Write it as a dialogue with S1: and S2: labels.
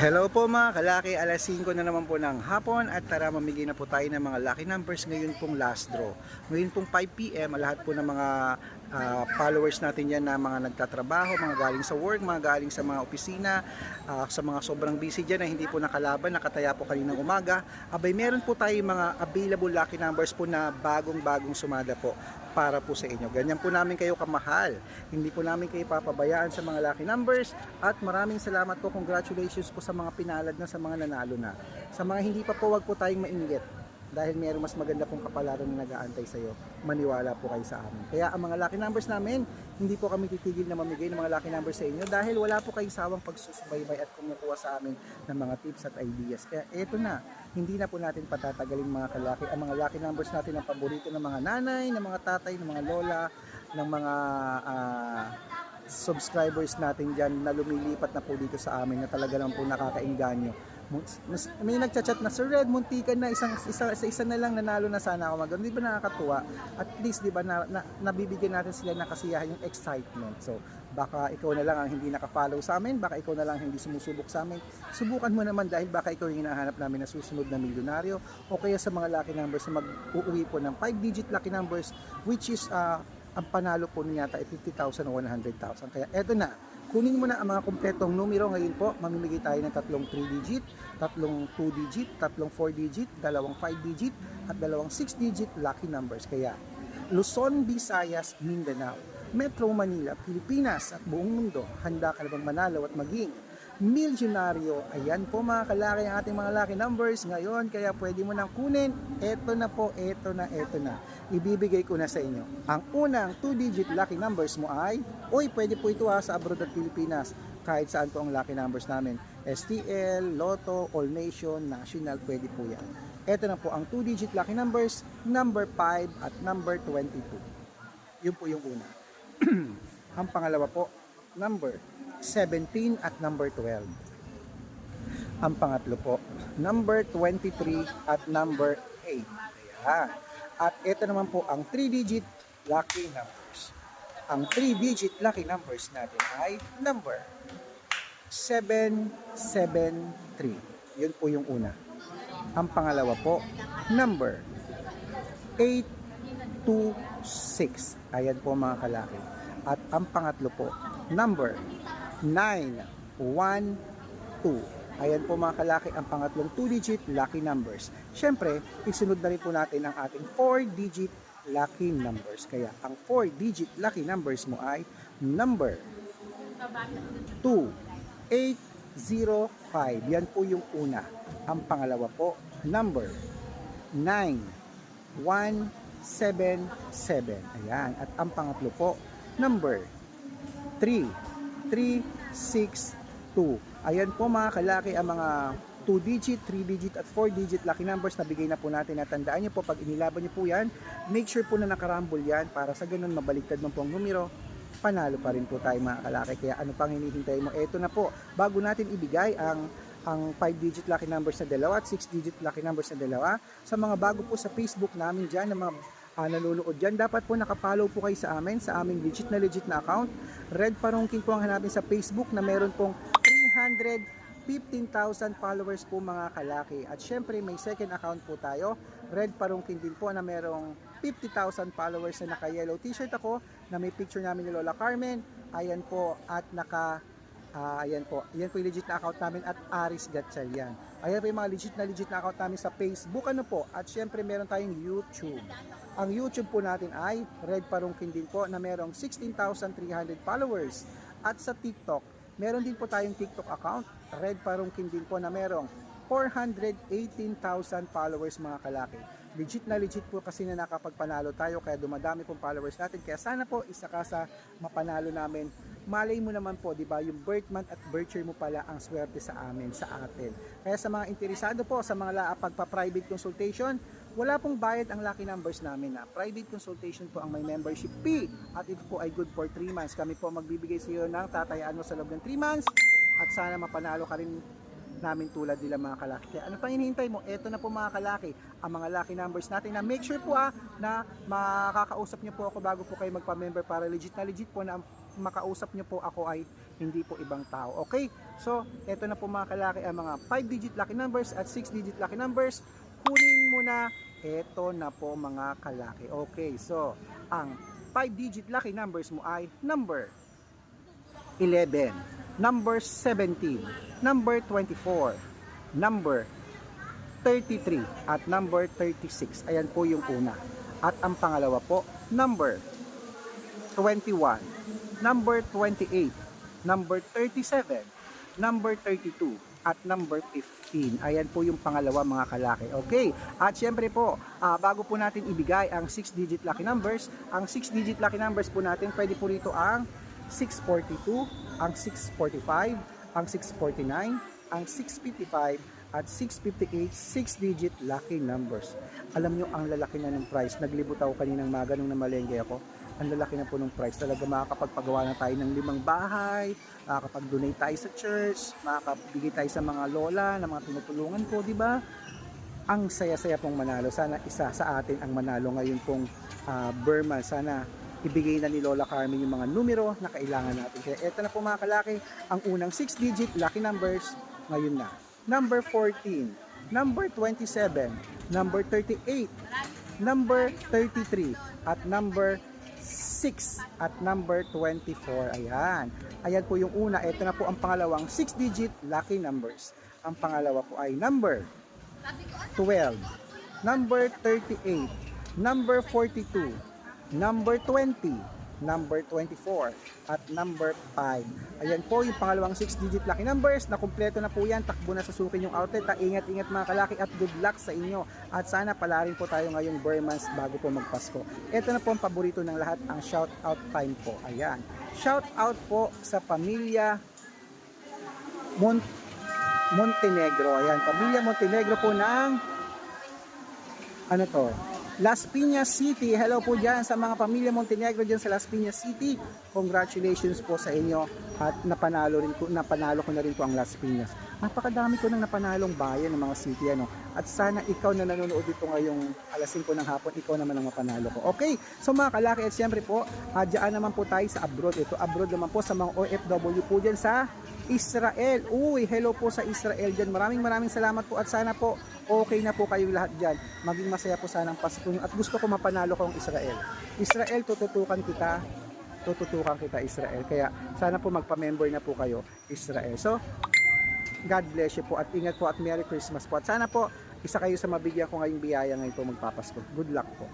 S1: Hello po mga kalaki, alas 5 na naman po ng hapon at tara mamigay na po tayo ng mga lucky numbers ngayon pong last draw. Ngayon pong 5pm, lahat po ng mga ah, followers natin yan na mga nagtatrabaho, mga galing sa work, mga galing sa mga opisina, ah, sa mga sobrang busy dyan na hindi po nakalaban, nakataya po kaninang umaga. Abay meron po tayo mga available lucky numbers po na bagong-bagong sumada po para po sa inyo. Ganyan po namin kayo kamahal. Hindi po namin kayo papabayaan sa mga lucky numbers at maraming salamat po. Congratulations po sa mga pinalad na sa mga nanalo na. Sa mga hindi pa po, wag po tayong mainggit dahil mayroong mas maganda pong kapalaran na nag-aantay sa iyo. Maniwala po kayo sa amin. Kaya ang mga lucky numbers namin, hindi po kami titigil na mamigay ng mga lucky numbers sa inyo dahil wala po kayong sawang pagsusubaybay at kumukuha sa amin ng mga tips at ideas. Kaya eto na, hindi na po natin patatagalin mga kalaki. Ang mga lucky numbers natin ang paborito ng mga nanay, ng mga tatay, ng mga lola, ng mga ah, subscribers natin dyan na lumilipat na po dito sa amin na talaga lang po nakakainganyo. May nagchat-chat na, Sir Red, muntikan na, isang, isa, sa isa na lang nanalo na sana ako mag Di ba nakakatuwa? At least, di ba, na, na, nabibigyan natin sila ng kasiyahan yung excitement. So, baka ikaw na lang ang hindi nakafollow sa amin, baka ikaw na lang ang hindi sumusubok sa amin. Subukan mo naman dahil baka ikaw yung hinahanap namin na susunod na milyonaryo o kaya sa mga lucky numbers na mag-uuwi po ng 5-digit lucky numbers which is ah, ang panalo po niya yata ay 50,000 o 100,000. Kaya eto na, kunin mo na ang mga kumpletong numero ngayon po. Mamimigay tayo ng tatlong 3-digit, tatlong 2-digit, tatlong 4-digit, dalawang 5-digit, at dalawang 6-digit lucky numbers. Kaya Luzon, Visayas, Mindanao, Metro Manila, Pilipinas at buong mundo, handa ka na bang manalo at maging milyonaryo. Ayan po mga kalaki ang ating mga lucky numbers ngayon. Kaya pwede mo nang kunin. Eto na po, eto na, eto na. Ibibigay ko na sa inyo. Ang unang 2-digit lucky numbers mo ay, uy, pwede po ito ha, sa abroad at Pilipinas. Kahit saan po ang lucky numbers namin. STL, Lotto, All Nation, National, pwede po yan. Eto na po ang 2-digit lucky numbers, number 5 at number 22. Yun po yung una. ang pangalawa po, number 17 at number 12. Ang pangatlo po, number 23 at number 8. Ayan. At ito naman po ang 3-digit lucky numbers. Ang 3-digit lucky numbers natin ay number 773. Yun po yung una. Ang pangalawa po, number 826. Ayan po mga kalaki. At ang pangatlo po, number 912. Ayan po mga kalaki ang pangatlong 2-digit lucky numbers. Siyempre, isunod na rin po natin ang ating 4-digit lucky numbers. Kaya ang 4-digit lucky numbers mo ay number 2805. Yan po yung una. Ang pangalawa po, number 9177. Ayan. At ang pangatlo po, number 3362. Ayan po mga kalaki ang mga 2-digit, 3-digit at 4-digit lucky numbers na bigay na po natin. At tandaan nyo po, pag inilaban nyo po yan, make sure po na nakarambol yan para sa ganun mabaliktad man po ang numero, panalo pa rin po tayo mga kalaki. Kaya ano pang hinihintay mo? Eto na po, bago natin ibigay ang ang 5-digit lucky numbers na dalawa at 6-digit lucky numbers na dalawa. Sa mga bago po sa Facebook namin dyan, na mga ah, nanonood dyan, dapat po nakapollow po kayo sa amin, sa aming legit na legit na account. Red Parungking po ang hanapin sa Facebook na meron pong 315,000 followers po mga kalaki. At syempre may second account po tayo, Red Parungking din po na merong 50,000 followers na naka-yellow t-shirt ako na may picture namin ni Lola Carmen. Ayan po at naka Ah, ayan po. Ayan po yung legit na account namin at Aris Gatchalian. Ayan po yung mga legit na legit na account namin sa Facebook. Ano po? At syempre meron tayong YouTube. Ang YouTube po natin ay Red Parungkin din po na merong 16,300 followers. At sa TikTok, meron din po tayong TikTok account, Red Parungkin din po na merong 418,000 followers mga kalaki. Legit na legit po kasi na nakapagpanalo tayo kaya dumadami pong followers natin. Kaya sana po isa ka sa mapanalo namin. Malay mo naman po, di ba, yung birth month at birth year mo pala ang swerte sa amin, sa atin. Kaya sa mga interesado po sa mga pagpa-private consultation, wala pong bayad ang lucky numbers namin na private consultation po ang may membership fee at ito po ay good for 3 months. Kami po magbibigay sa iyo ng tatayaan mo sa loob ng 3 months at sana mapanalo ka rin namin tulad nila mga kalaki. Kaya ano pang hinihintay mo? Ito na po mga kalaki, ang mga lucky numbers natin na make sure po ah, na makakausap niyo po ako bago po kayo magpa-member para legit na legit po na makausap niyo po ako ay hindi po ibang tao. Okay? So, eto na po mga kalaki ang mga 5-digit lucky numbers at 6-digit lucky numbers. Kunin mo na. Eto na po mga kalaki. Okay, so, ang 5-digit lucky numbers mo ay number 11, number 17, number 24, number 33, at number 36. Ayan po yung una. At ang pangalawa po, number 21, number 28, number 37, number 32, at number 15. Ayan po yung pangalawa mga kalaki. Okay. At syempre po, ah, bago po natin ibigay ang 6-digit lucky numbers, ang 6-digit lucky numbers po natin, pwede po rito ang 642, ang 645, ang 649, ang 655, at 658, 6-digit lucky numbers. Alam nyo, ang lalaki na ng price. Naglibot ako kaninang maga nung namalengke ako. Ang lalaki na po ng price. Talaga makakapagpagawa na tayo ng limang bahay, makakapag-donate tayo sa church, makakabigay tayo sa mga lola, na mga tinutulungan ko, di ba? Ang saya-saya pong manalo. Sana isa sa atin ang manalo ngayon pong ah, Burma. Sana ibigay na ni Lola Carmen yung mga numero na kailangan natin. Kaya eto na po mga kalaki, ang unang 6-digit lucky numbers ngayon na. Number 14, number 27, number 38, number 33, at number 6 at number 24. Ayan. Ayan po yung una. Ito na po ang pangalawang 6-digit lucky numbers. Ang pangalawa po ay number 12, number 38, number 42, number 20, number 24, at number 5. Ayan po yung pangalawang 6-digit lucky numbers. Na kumpleto na po yan. Takbo na sa sukin yung outlet. Ingat-ingat mga kalaki at good luck sa inyo. At sana pala rin po tayo ngayong Burmans bago po magpasko. Ito na po ang paborito ng lahat, ang shout out time po. Ayan. Shout out po sa pamilya Mon Montenegro. Ayan, pamilya Montenegro po ng ano to? Las Piñas City. Hello po dyan sa mga pamilya Montenegro dyan sa Las Piñas City. Congratulations po sa inyo at napanalo rin ko napanalo ko na rin po ang Las Piñas. Napakadami ko nang napanalong bayan ng mga city ano. At sana ikaw na nanonood dito ngayong alas 5 ng hapon, ikaw naman ang mapanalo ko. Okay? So mga kalaki at siyempre po, uh, naman po tayo sa abroad. Ito abroad naman po sa mga OFW po dyan sa Israel. Uy, hello po sa Israel dyan. Maraming maraming salamat po at sana po okay na po kayo lahat dyan. Maging masaya po sana ang Pasko. At gusto ko mapanalo ko ang Israel. Israel, tututukan kita. Tututukan kita Israel. Kaya sana po magpa-member na po kayo Israel. So, God bless you po at ingat po at Merry Christmas po. At sana po isa kayo sa mabigyan ko ngayong biyaya ngayon po magpapasko. Good luck po.